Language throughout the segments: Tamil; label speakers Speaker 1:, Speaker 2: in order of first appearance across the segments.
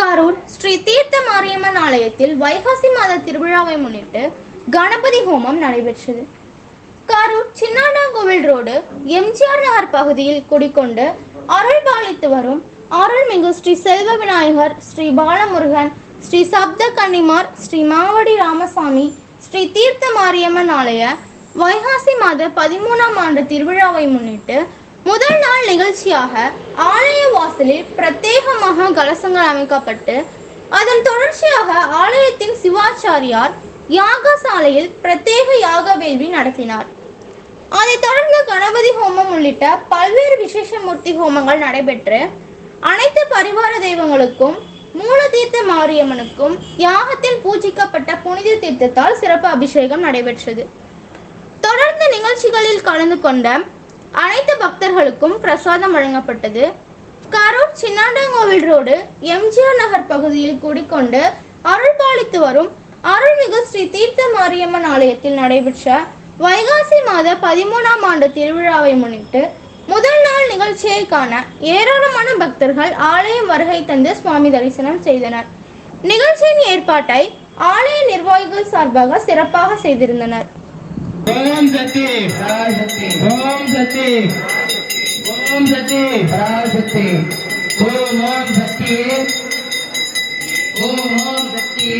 Speaker 1: கரூர் ஸ்ரீ தீர்த்த மாரியம்மன் ஆலயத்தில் வைகாசி மாத திருவிழாவை முன்னிட்டு கணபதி ஹோமம் நடைபெற்றது. கரூர் சின்னாடாங்கோவில் ரோடு எம்ஜிஆர் நகர் பகுதியில் குடிக்கொண்டு அருள் பாலித்து வரும் அருள்மிகு ஸ்ரீ செல்வ விநாயகர் ஸ்ரீ பாலமுருகன் ஸ்ரீ சப்த கன்னிமார் ஸ்ரீ மாவடி ராமசாமி ஸ்ரீ தீர்த்த மாரியம்மன் ஆலய வைகாசி மாத பதிமூணாம் ஆண்டு திருவிழாவை முன்னிட்டு முதல் நாள் நிகழ்ச்சியாக ஆலய வாசலில் பிரத்யேகமாக கலசங்கள் அமைக்கப்பட்டு அதன் தொடர்ச்சியாக ஆலயத்தின் சிவாச்சாரியார் யாகசாலையில் பிரத்யேக யாக வேள்வி நடத்தினார். அதைத் தொடர்ந்து கணபதி ஹோமம் உள்ளிட்ட பல்வேறு விசேஷமூர்த்தி ஹோமங்கள் நடைபெற்று அனைத்து பரிவார தெய்வங்களுக்கும் மூல தீர்த்த மாரியம்மனுக்கும் யாகத்தில் பூஜிக்கப்பட்ட புனித தீர்த்தத்தால் சிறப்பு அபிஷேகம் நடைபெற்றது. தொடர்ந்து நிகழ்ச்சிகளில் கலந்து கொண்ட அனைத்து பக்தர்களுக்கும் பிரசாதம் வழங்கப்பட்டது. கரூர் சின்னாண்டங்கோவில் ரோடு எம்ஜிஆர் நகர் பகுதியில் குடிக்கொண்டு அருள் பாலித்து வரும் அருள்மிகு ஸ்ரீ தீர்த்த மாரியம்மன் ஆலயத்தில் நடைபெற்ற வைகாசி மாத பதிமூணாம் ஆண்டு திருவிழாவை முன்னிட்டு முதல் நாள் நிகழ்ச்சியை காண ஏராளமான பக்தர்கள் ஆலயம் வருகை தந்து சுவாமி தரிசனம் செய்தனர். நிகழ்ச்சியின் ஏற்பாட்டை ஆலய நிர்வாகிகள் சார்பாக சிறப்பாக செய்திருந்தனர்.
Speaker 2: ओम
Speaker 3: सती
Speaker 2: ओम सती ओम सती पराशक्ति ओम ओम
Speaker 3: शक्ति
Speaker 2: ओम ओम
Speaker 3: शक्ति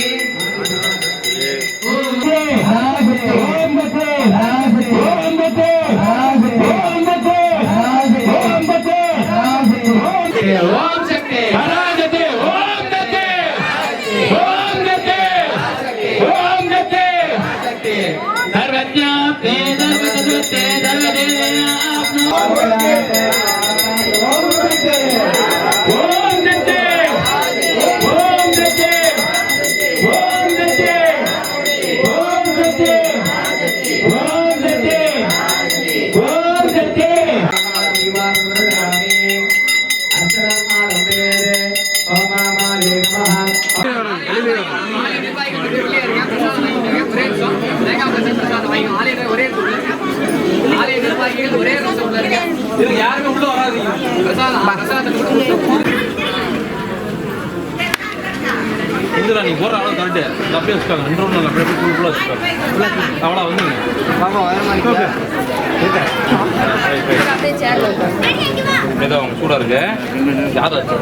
Speaker 2: ओम पराशक्ति
Speaker 3: ओम
Speaker 2: बतो पराशक्ति
Speaker 3: ओम
Speaker 2: बतो पराशक्ति
Speaker 3: ओम
Speaker 2: बतो पराशक्ति ओम बतो पराशक्ति ओम शक्ति पराशक्ति सर्वज्ञ சர்வஜ்ஞா
Speaker 4: இல்லைடா நீ போடுற அளவு கரெக்டு அப்படியே வச்சுக்காங்க. ரெண்டு ரூம் அப்படியே ஃபுல் ஃபுல்லாக வச்சுக்காங்க. அவ்வளோ வந்துருங்க. ஏதோ அவங்க சூடாக இருக்கு. யாரும் வச்சு